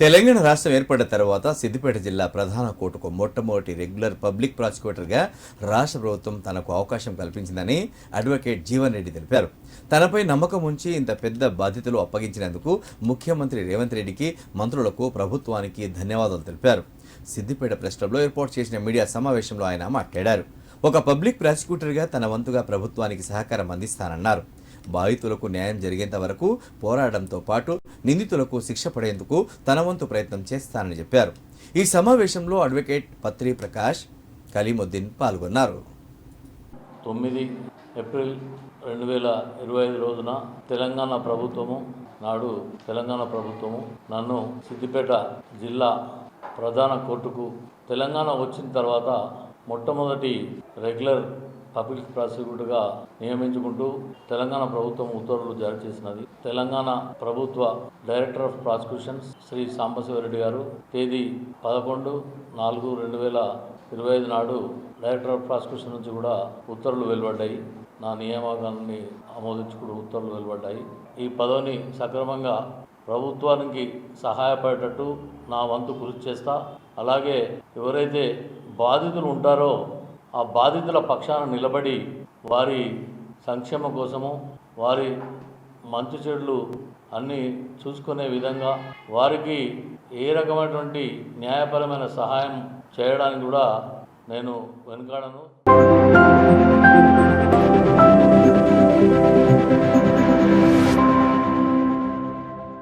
తెలంగాణ రాష్ట్రం ఏర్పడిన తర్వాత సిద్దిపేట జిల్లా ప్రధాన కోర్టుకు మొట్టమొదటి రెగ్యులర్ పబ్లిక్ ప్రాసిక్యూటర్గా రాష్ట్ర ప్రభుత్వం తనకు అవకాశం కల్పించిందని అడ్వకేట్ జీవన్ రెడ్డి తెలిపారు. తనపై నమ్మకం ఉంచి ఇంత పెద్ద బాధ్యతలు అప్పగించినందుకు ముఖ్యమంత్రి రేవంత్ రెడ్డికి మంత్రులకు ప్రభుత్వానికి ధన్యవాదాలు తెలిపారు. సిద్దిపేట ప్రెస్ క్లబ్లో ఏర్పాటు చేసిన మీడియా సమావేశంలో ఆయన మాట్లాడారు. ఒక పబ్లిక్ ప్రాసిక్యూటర్గా తన వంతుగా ప్రభుత్వానికి సహకారం అందిస్తానన్నారు. బాధితులకు న్యాయం జరిగేంత వరకు పోరాడంతో పాటు నిందితులకు శిక్ష పడేందుకు తన వంతు ప్రయత్నం చేస్తానని చెప్పారు. ఈ సమావేశంలో అడ్వకేట్ పత్రి ప్రకాష్ కలీముద్దీన్ పాల్గొన్నారు. తొమ్మిది ఏప్రిల్ రెండు వేల ఇరవై ఐదు రోజున తెలంగాణ ప్రభుత్వము నాడు తెలంగాణ ప్రభుత్వము నన్ను సిద్దిపేట జిల్లా ప్రధాన కోర్టుకు తెలంగాణ వచ్చిన తర్వాత మొట్టమొదటి రెగ్యులర్ పబ్లిక్ ప్రాసిక్యూటర్గా నియమించుకుంటూ తెలంగాణ ప్రభుత్వం ఉత్తర్వులు జారీ చేసినది. తెలంగాణ ప్రభుత్వ director of prosecutions Shri Sambasivareddy గారు. తేదీ పదకొండు నాలుగు రెండు వేల ఇరవై ఐదు నాడు డైరెక్టర్ ఆఫ్ ప్రాసిక్యూషన్ నుంచి కూడా ఉత్తర్వులు వెలువడ్డాయి. నా నియామకాన్ని ఆమోదించుకుంటూ ఉత్తర్వులు వెలువడ్డాయి. ఈ పదవిని సక్రమంగా ప్రభుత్వానికి సహాయపడేటట్టు నా వంతు కృషి చేస్తా. అలాగే ఎవరైతే బాధితులు ఉంటారో ఆ బాధితుల పక్షాన నిలబడి వారి సంక్షేమ కోసము వారి మంచు చెడులు అన్నీ చూసుకునే విధంగా వారికి ఏ రకమైనటువంటి న్యాయపరమైన సహాయం చేయడానికి కూడా నేను వెనుకాడను.